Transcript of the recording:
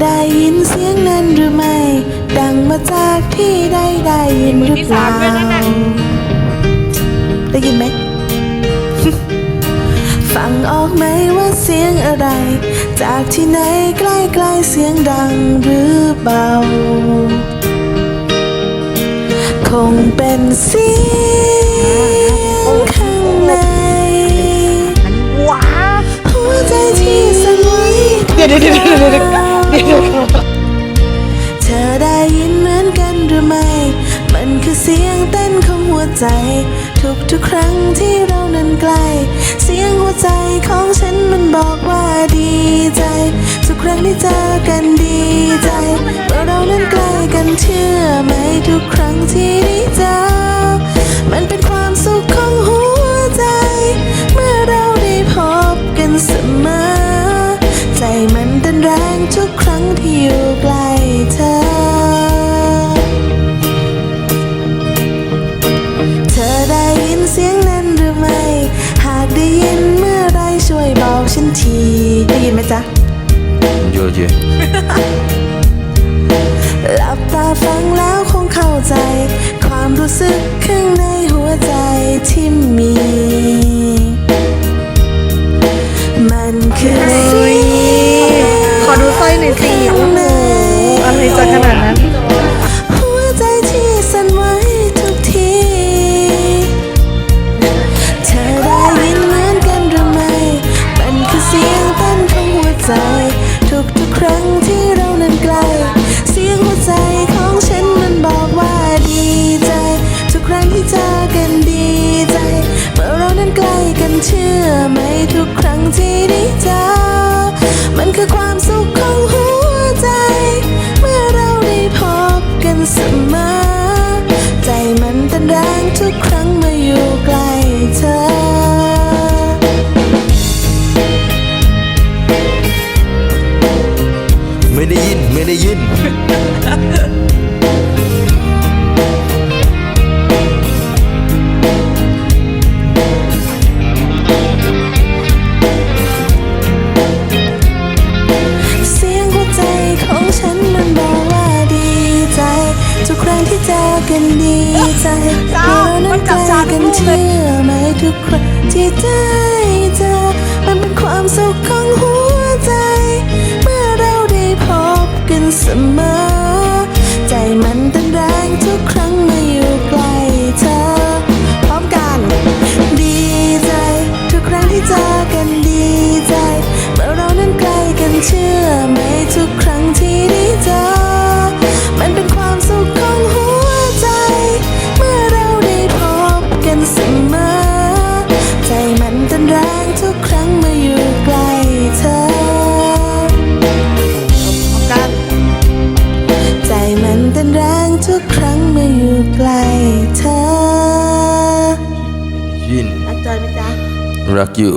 ได้ยินเสียงนั้นหรือไม่ ดังมาจากที่ใดได้ยินหรือเปล่าได้ยินไหมฟังออกไหมว่าเสียงอะไร จากที่ไหนใกล้ๆเสียงดังหรือเบา คงเป็นเสียงข้างในว้าหัวใจที่สั่นไหวเดี๋ยวเดี๋ยวเดี๋ยวเดี๋ยว เธอได้ยินเหมือนกันหรือไม่ มันคือเสียงเต้นของหัวใจ ทุกทุกครั้งที่เรานั้นใกล้ เสียงหัวใจของฉันมันบอกว่าดีใจ ทุกครั้งที่เจอกันดีใจเมื่อเรานั้นใกล้กันเชื่อไหมทุกครั้งที่ได้เจอมันเป็นความสุขของหัวใจ เมื่อเราได้พบกันเสมอ ใจมันเต้นแรงทุกครั้งที่อยู่ใกล้เธอ เธอได้ยินเสียงนั้นหรือไม่ หากได้ยินเมื่อไรช่วยบอกฉันที ได้ยินไหมจ๊ะ Yo, yo. หลับตาฟังแล้วคงเข้าใจ ความรู้สึกข้างในหัวใจที่มี นั้นใกล เสียงหัวใจของฉันมันบอกว่าดีใจ ทุกครั้งที่เจอกันดีใจ เมื่อเรานั้นใกล้กันเชื่อไหมทุกครั้งที่ได้เจอ มันคือความสุขของหัวใจ เมื่อเราได้พบกันเสมอ ใจมันเต้นแรงทุกครั้งเมื่อ ได้ยินไม่ได้ยิน เสียงหัวใจของฉันมันบอกว่าดีใจ ทุกครั้งที่เจอกันดีใจจ้าเมื่อเรามันั้นนใกจับล้จ้ากันทุกรูปเลยเชื่อไหมทุกครั้งที่ได้เจอ กันดีใจเมื่อเรานั้นใกล้กันเชื่อไหมทุกครั้งที่ได้เจอมันเป็นความสุขของหัวใจ เมื่อเราได้พบกันเสมอ ใจมันเต้นแรงทุกครั้งเมื่ออยู่ใกล้เธอกันใจมันเต้นแรงทุกครั้งเมื่ออยู่ใกล้เธอยินรักจอยไหมจ๊ะ รักอยู่